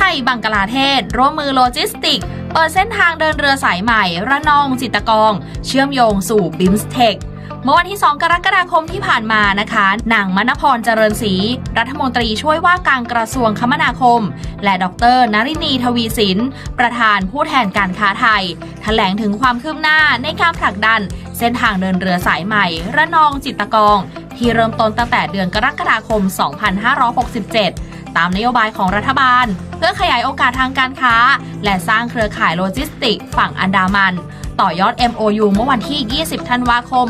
ทยบังกลาเทศ ร่วมมือโลจิสติก เปิดเส้นทางเดินเรือสายใหม่ ระนองจิตกอง เชื่อมโยงสู่บิมสเทคเมื่อวันที่ 2 กรกฎาคมที่ผ่านมานะคะ นางมณพรเจริญศรี รัฐมนตรีช่วยว่าการกระทรวงคมนาคม และดรนรินีทวีสิน ประธานผู้แทนการค้าไทยแถลงถึงความคืบหน้าในการผลักดัน เส้นทางเดินเรือสายใหม่ ระนองจิตรกอง ที่เริ่มต้นตั้งแต่เดือนกรกฎาคม 2567 ตามนโยบายของรัฐบาล เพื่อขยายโอกาสทางการค้า และสร้างเครือข่ายโลจิสติก ฝั่งอันดามัน ต่อยอด MOU เมื่อวันที่ 20 ธันวาคม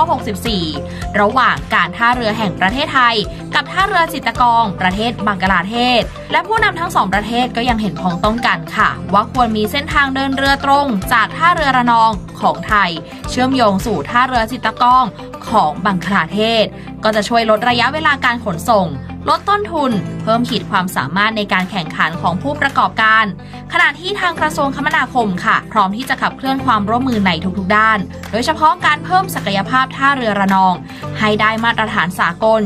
2564 ระหว่างการท่าเรือแห่งประเทศไทย กับท่าเรือจิตกอง ประเทศบังกลาเทศ และผู้นำทั้งสองประเทศก็ยังเห็นพ้องต้องกันค่ะ ว่าควรมีเส้นทางเดินเรือตรง จากท่าเรือระนอง ของไทย เชื่อมโยงสู่ท่าเรือจิตรกองของบังกลาเทศ ก็จะช่วยลดระยะเวลาการขนส่ง ลดต้นทุน เพิ่มขีดความสามารถในการแข่งขันของผู้ประกอบการ ขณะที่ทางกระทรวงคมนาคมค่ะ พร้อมที่จะขับเคลื่อนความร่วมมือในทุกๆ ด้าน โดยเฉพาะการเพิ่มศักยภาพท่าเรือระนอง ให้ได้มาตรฐานสากล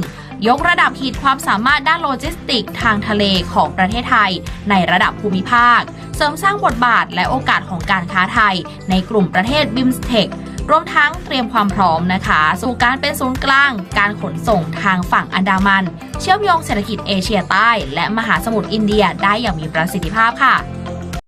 ยกระดับขีดความสามารถด้านโลจิสติก ทางทะเลของประเทศไทย ในระดับภูมิภาค เสริมสร้างบทบาทและโอกาสของการค้าไทย ในกลุ่มประเทศบิมสเทครวมทั้งเตรียมความพร้อมนะคะ สู่การเป็นศูนย์กลาง การขนส่งทางฝั่งอันดามัน เชื่อมโยงเศรษฐกิจเอเชียใต้ และมหาสมุทรอินเดียได้อย่างมีประสิทธิภาพค่ะ